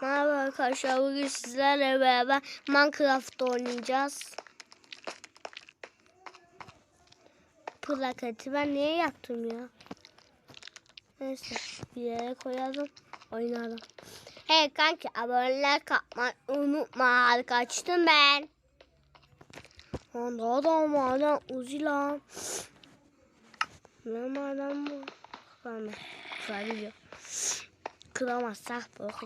Merhaba arkadaşlar bugün sizlerle beraber Minecraft oynayacağız. Plaketi ben niye yaptım ya? Neyse bir yere koyalım oynayalım. Hey kanki aboneler kapmayı unutma harika açtım ben. Onda da maden uzi. Ne maden bu? Kıramaz. Kırabiliyor. Kıramazsak bok.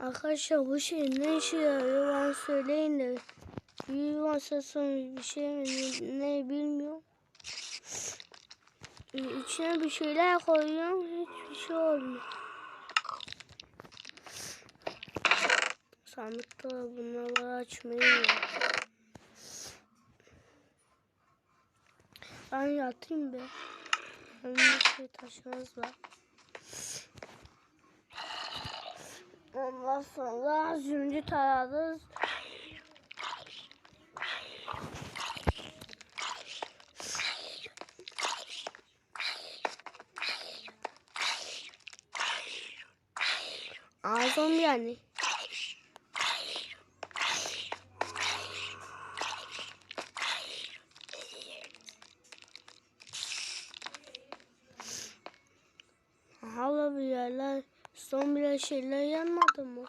Arkadaşlar bu şey ne işe yarıyor bana söyleyin de. Bir masasın bir şey mi ne bilmiyorum. İçine bir şeyler koyuyorum hiçbir şey olmuyor. Sandıkta bunları açmayı. Ben yatayım be. Önümde şey taşımız var. Ondan sonra zümrüt ararız. Ağzım yani. Hala bir yerler, son bile şeyler yanmadı mı?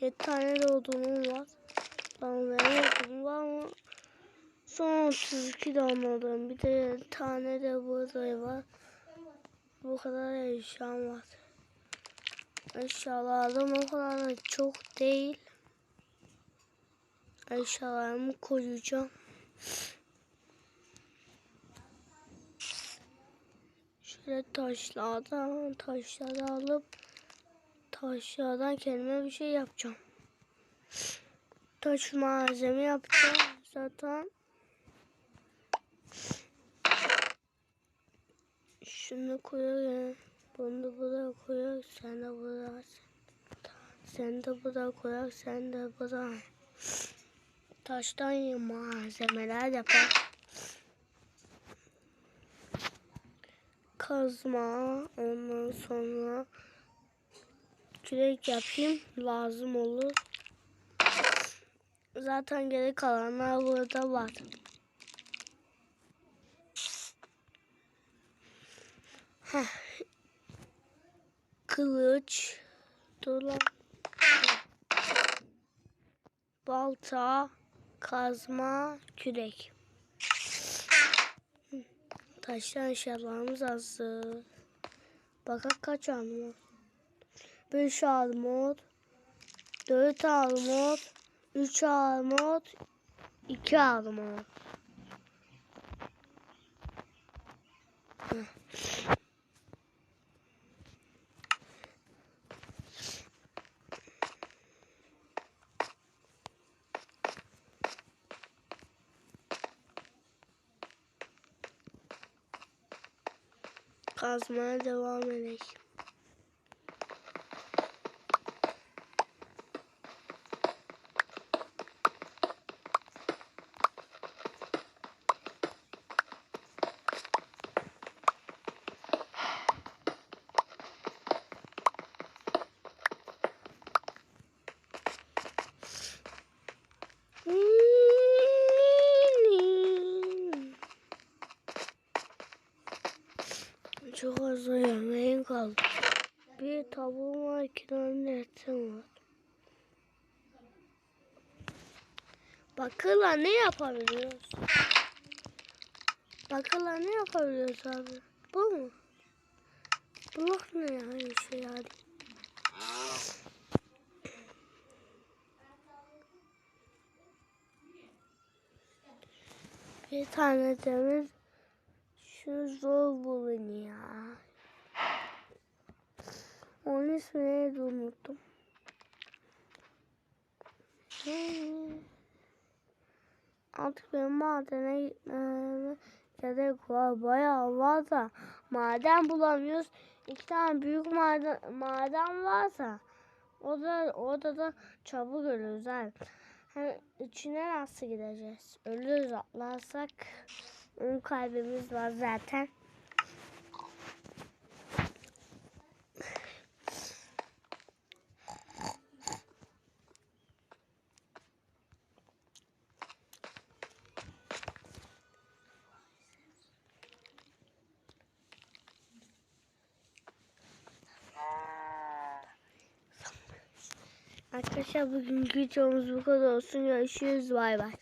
Yedi tane de odunum var. Ben odunum var ama son 32 tane odun. Bir de tane de burada var. Bu kadar eşyam var. Eşyalarım o kadar da çok değil. Eşyalarımı koyacağım. Şöyle taşlardan taşları alıp taşlardan kendime bir şey yapacağım. Taş malzeme yapacağım zaten. Şunu koyuyorum. Bunu da buraya koyuyorum. Sen de buraya. Sen de buraya koyuyorum. Sen de buraya. Taştan malzemeler yapar. Kazma. Ondan sonra kürek yapayım. Lazım olur. Zaten geri kalanlar burada var. Heh. Kılıç. Dur lan. Balta. Kazma. Kürek. Taştan eşyalarımız hazır. Bakak kaç armut? 5 armut. 4 armut. 3 armut. 2 armut. Kazmaya devam edelim. Bir tavuğum var, etim var. Bakırla ne yapabiliyoruz? Bakırla ne yapabiliyoruz abi? Bu mu? Blok ne ya? Bir şey yani. Bir tane demir şu zor bulun ya. Onun ismini neydi unuttum. Artık benim madene gitmeme gerek var. Bayağı var da maden bulamıyoruz. İki tane büyük maden, maden varsa o da orada da çabuk ölürüz. Yani. Hem üçüne nasıl gideceğiz? Ölürüz atlarsak. Onun kalbimiz var zaten. Arkadaşlar bugünkü videomuz bu kadar olsun. Görüşürüz. Bay bay.